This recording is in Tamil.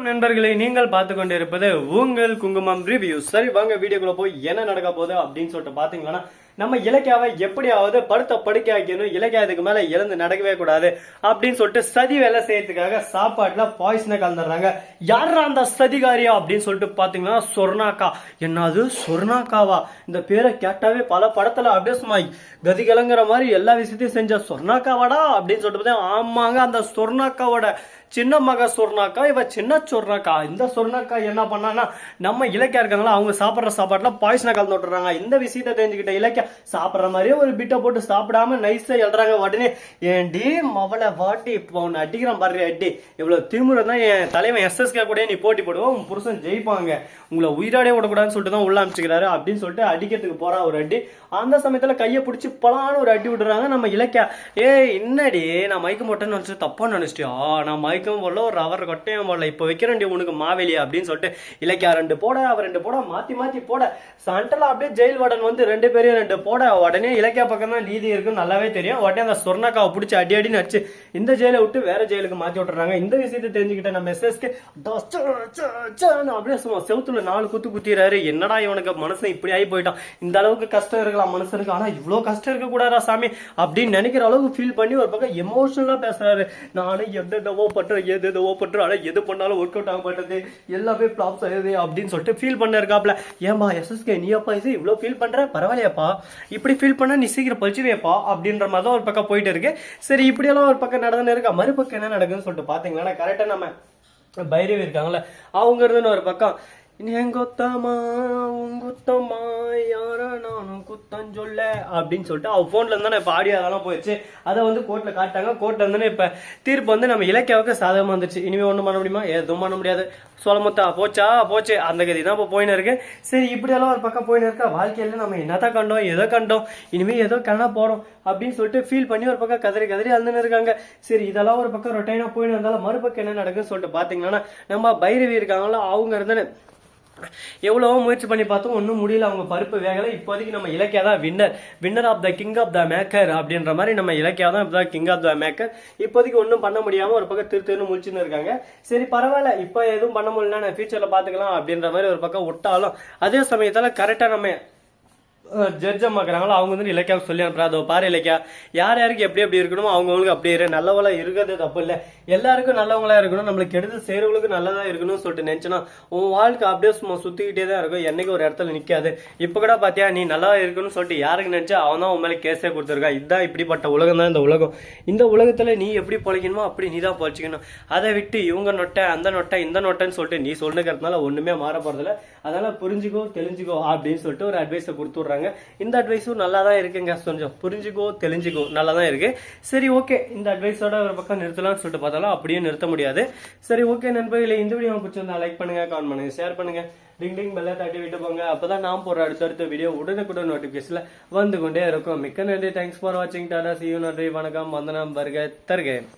வணக்கம் நண்பர்களை நீங்கள் பார்த்து கொண்டிருப்பது உங்கள் குங்குமம் ரிவ்யூ. சரி வாங்க வீடியோக்குள்ள போய் என்ன நடக்க போகுது அப்படின்னு சொல்லிட்டு பாத்தீங்கன்னா நம்ம இலக்கியாவை எப்படியாவது படுத்த படுக்கை ஆக்கணும் இலக்கியா இதுக்கு மேல எழுந்து நடக்கவே கூடாது அப்படின்னு சொல்லிட்டு சதி வேலை செய்யறதுக்காக சாப்பாட்டுல பாய்சனை கலந்துடுறாங்க. யாரா அந்த சதிகாரியா அப்படின்னு சொல்லிட்டு பாத்தீங்கன்னா சொர்ணாக்கா. என்னது? சொர்ணாக்காவா? இந்த பேரை கேட்டாவே பல படத்துல அப்படியே சும்மா கதி கலங்குற மாதிரி எல்லா விஷயத்தையும் செஞ்ச சொர்ணாக்காவாடா அப்படின்னு சொல்லிட்டு பார்த்தா ஆமாங்க அந்த சொர்ணாக்காவோட சின்ன மக சொர்ணாக்கா இவ சின்ன சொர்ணாக்கா. இந்த சொர்ணாக்கா என்ன பண்ணான்னா நம்ம இலக்கியா இருக்காங்களா அவங்க சாப்பிட்ற சாப்பாட்டுல பாய்சனை கலந்து விட்டுறாங்க. இந்த விஷயத்தை தெரிஞ்சுக்கிட்ட இலக்கியா சாப்பிட்ற மாதிரியே ஒரு பிட்டை போட்டு சாப்பிடாம நைஸா எழுறாங்க உடனே ஏண்டி மவளை வாட்டி இப்போ உன்னை அடிக்கிறான் பாரு அடி. இவ்வளவு திமுறை தான் என் தலைவன் எஸ்எஸ்கே கூட நீ போட்டி போடுவோம் உன் புருஷன் ஜெயிப்பாங்க. உங்களை உயிராடே விடக்கூடாதுன்னு சொல்லிட்டு தான் உள்ள அமைச்சுக்கிறாரு அப்படின்னு சொல்லிட்டு அடிக்கிறதுக்கு போறா ஒரு அடி. அந்த சமயத்துல கையை பிடிச்சி பலான்னு ஒரு அடி விடுறாங்க நம்ம இலக்கியா. ஏய் என்னடி நான் மயக்கம் போட்டேன்னு நினைச்சு தப்பான்னு நினைச்சிட்டியா? நான் மயக்கம் போடல ஒரு ரவர் கொட்டையும் போடல. இப்போ வைக்கிறேன்டி உனக்கு மாவேலி அப்படின்னு சொல்லிட்டு இலக்கியா ரெண்டு போட அவர் ரெண்டு போட மாத்தி மாத்தி போட. சண்டல அப்படியே ஜெயில் வார்டன் வந்து ரெண்டு பேரையும் ரெண்டு போட உடனே இலக்கிய பக்கம் தான் நீதி இருக்குன்னு நல்லாவே தெரியும். உடனே அந்த சொர்ணக்காவை பிடிச்சி அடி அடின்னு அடிச்சு இந்த ஜெயிலை விட்டு வேற ஜெயிலுக்கு மாத்தி விட்டுறாங்க. இந்த விஷயத்தை தெரிஞ்சுக்கிட்ட நம்ம எஸ்எஸ்கே அப்படியே சும்மா செவுத்துல நாலு குத்து குத்திடுறாரு என்னடா இவனுக்கு மனசு இப்படி ஆகி போயிட்டான்? இந்த அளவுக்கு கஷ்டம் இருக்கலாம் மனுஷனுக்கு ஆனா இவ்வளவு கஷ்டம் இருக்க கூடாதா சாமி அப்படின்னு நினைக்கிற அளவுக்கு ஃபீல் பண்ணி ஒரு பக்கம் எமோஷனலா பேசுறாரு. நானும் எந்தெந்தவோ எதவோ எது எதுவோ பண்றேன். ஆனா எது பண்ணாலும் ஒர்க் அவுட் ஆக மாட்டேது எல்லாமே ஃபிளாப்ஸ் ஆகுது அப்படின்னு சொல்லிட்டு ஃபீல் பண்ண இருக்காப்ல ஏன்பா எஸ்எஸ்கே நீ அப்பா இது இவ்வளவு ஃபீல் பண்ற? பரவாயில்லையாப்பா. இப்படி ஃபீல் பண்ணா நீ சீக்கிரம் பழிச்சிருவேப்பா அப்படின்ற மாதிரி தான் ஒரு பக்கம் போயிட்டு இருக்கு. சரி இப்படியெல்லாம் ஒரு பக்கம் நடந்துன்னு இருக்கா? மறுபக்கம் என்ன நடக்குதுன்னு சொல்லிட்டு பாத்தீங்கன்னா கரெக்டா நம்ம பைரவி இருக்காங்கல்ல அவங்க இருந்துன்னு ஒரு பக்கம். எங்கொத்தமா கொத்தமா யாரா நானும் குத்தம் சொல்ல அப்படின்னு சொல்லிட்டு அவ போன்ல இருந்தானே இப்ப ஆடியோ அதெல்லாம் போயிடுச்சு. அதை வந்து கோர்ட்ல காட்டாங்க கோர்ட்ல இருந்தானே இப்ப தீர்ப்பு வந்து நம்ம இலக்கியாவுக்கு சாதகமா இருந்துச்சு. இனிமே ஒண்ணும் பண்ண முடியுமா? எதுவும் பண்ண முடியாது. சோழமுத்தா போச்சா? போச்சு. அந்த கதி தான் இப்போ போயின்னு இருக்கு. சரி இப்படியெல்லாம் ஒரு பக்கம் போயின்னு இருக்கா? வாழ்க்கையில நம்ம என்னதான் கண்டோம் எதை கண்டோம்? இனிமே ஏதோ கண்ணா போறோம் அப்படின்னு சொல்லிட்டு ஃபீல் பண்ணி ஒரு பக்கம் கதறி கதறி அந்தன்னு இருக்காங்க. சரி இதெல்லாம் ஒரு பக்கம் ரொட்டைனா போயின்னு இருந்தாலும் மறுபக்கம் என்ன நடக்குன்னு சொல்லிட்டு பாத்தீங்கன்னா நம்ம பைரவி இருக்காங்களோ அவங்க இருந்தேன்னு எவ்வளவோ முயற்சி பண்ணி பார்த்தோம் ஒன்றும் முடியல. அவங்க பருப்பு வேகலை. இப்போதைக்கு நம்ம இலக்கியா தான் winner winner of the king of the maker அப்படின்ற மாதிரி நம்ம இலக்கியா தான் இப்போ கிங் ஆஃப் த மேக்கர் இப்போதைக்கு ஒன்றும் பண்ண முடியாம ஒரு பக்கம் திரு திருன்னு முழிச்சுன்னு இருக்காங்க. சரி பரவாயில்ல. இப்போ எதுவும் பண்ண முடியல நான் ஃபியூச்சர்ல பாத்துக்கலாம் அப்படின்ற மாதிரி ஒரு பக்கம் விட்டாலும் அதே சமயத்தில் கரெக்டா நம்ம ஜட்ஜ் அம்மாக்குறாங்களோ அவங்க வந்து இலக்கியாவுக்கு சொல்லி அனுப்புறா. அதோ பாரு இலக்கியா யார் யாருக்கு எப்படி எப்படி இருக்கணுமோ அவங்கவுங்களுக்கு அப்படி இரு. நல்லவளா இருக்கிறது தப்பு இல்லை. எல்லாருக்கும் நல்லவங்களா இருக்கணும். நம்மளுக்கு கெடுதல் செய்யறவங்களுக்கு நல்லதா இருக்கணும்னு சொல்லிட்டு நினச்சினா உன் வாழ்க்கை அப்படியே சும்மா சுத்திக்கிட்டே தான் இருக்கும். என்னைக்கு ஒரு இடத்துல நிற்காது இப்போ கூட பார்த்தியா நீ நல்லா இருக்கணும்னு சொல்லிட்டு யாருக்கு நினைச்சா அவன் தான் உன் மேலே கேஸே கொடுத்துருக்கா இதுதான் இப்படிப்பட்ட உலகம் தான் இந்த உலகம். இந்த உலகத்தில் நீ எப்படி பொழைக்கணுமோ அப்படி நீ தான் பழச்சிக்கணும். அதை விட்டு இவங்க நொட்டை அந்த நொட்டை இந்த நொட்டைன்னு சொல்லிட்டு நீ சொல்லுங்கிறதுனால ஒன்றுமே மாற போகிறதில்ல அதனால் புரிஞ்சுக்கோ தெரிஞ்சுக்கோ அப்படின்னு சொல்லிட்டு ஒரு அட்வைஸை கொடுத்துட்றாங்க இந்த அட்வைஸும் நல்லா தான் இருக்குங்க கொஞ்சம் புரிஞ்சுக்கோ தெரிஞ்சுக்கோ நல்லா தான் இருக்கு. சரி ஓகே இந்த அட்வைஸோட ஒரு பக்கம் நிறுத்தலாம்னு சொல்லிட்டு பார்த்தாலும் அப்படியே நிறுத்த முடியாது. சரி ஓகே நண்பர்களே. இந்த வீடியோ பிடிச்சிருந்தா லைக் பண்ணுங்க கமெண்ட் பண்ணுங்க ஷேர் பண்ணுங்க. டிங் டிங் பெல்லை தட்டி விட்டு போங்க. அப்பதான் நான் போற அடுத்தடுத்த வீடியோ உடனுக்குடன் நோட்டிபிகேஷன்ல வந்து கொண்டே இருக்கும். மிக்க நன்றி. தேங்க்ஸ் ஃபார் வாட்சிங் டாடா சி யூ நன்றி. வணக்கம். வந்தனம் வருக. தருகேன்